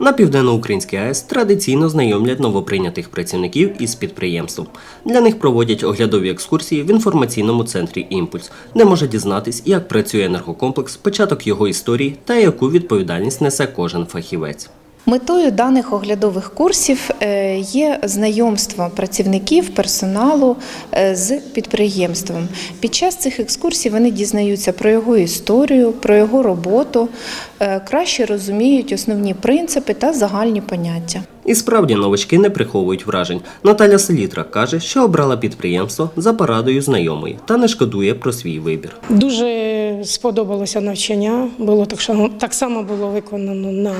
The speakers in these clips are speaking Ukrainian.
На південноукраїнській АЕС традиційно знайомлять новоприйнятих працівників із підприємством. Для них проводять оглядові екскурсії в інформаційному центрі Імпульс, де може дізнатись, як працює енергокомплекс, початок його історії та яку відповідальність несе кожен фахівець. Метою даних оглядових курсів е, є знайомство працівників персоналу е, з підприємством. Під час цих екскурсій вони дізнаються про його історію, про його роботу, е, краще розуміють основні принципи та загальні поняття. І справді новачки не приховують вражень. Наталя Селітра каже, що обрала підприємство за порадою знайомої та не шкодує про свій вибір. Дуже сподобалося навчання. Було так само, так само було виконано на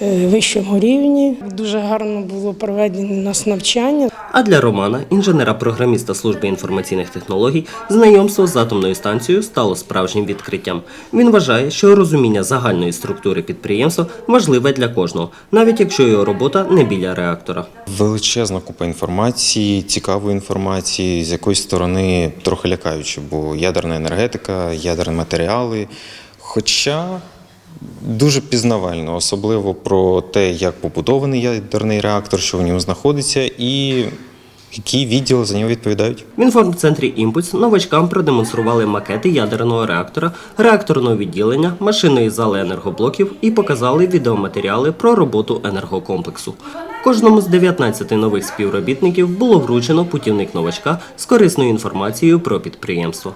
вищому рівні. Дуже гарно було проведено нас навчання. А для Романа, інженера-програміста служби інформаційних технологій, знайомство з атомною станцією стало справжнім відкриттям. Він вважає, що розуміння загальної структури підприємства важливе для кожного, навіть якщо його робота не біля реактора. Величезна купа інформації, цікавої інформації, з якоїсь сторони трохи лякаючи, бо ядерна енергетика, ядерні матеріали. Хоча дуже пізнавально, особливо про те, як побудований ядерний реактор, що в ньому знаходиться, і які відділи за нього відповідають. В інформцентрі Імпульс новачкам продемонстрували макети ядерного реактора, реакторного відділення, машинної зали енергоблоків і показали відеоматеріали про роботу енергокомплексу. Кожному з 19 нових співробітників було вручено путівник новачка з корисною інформацією про підприємство.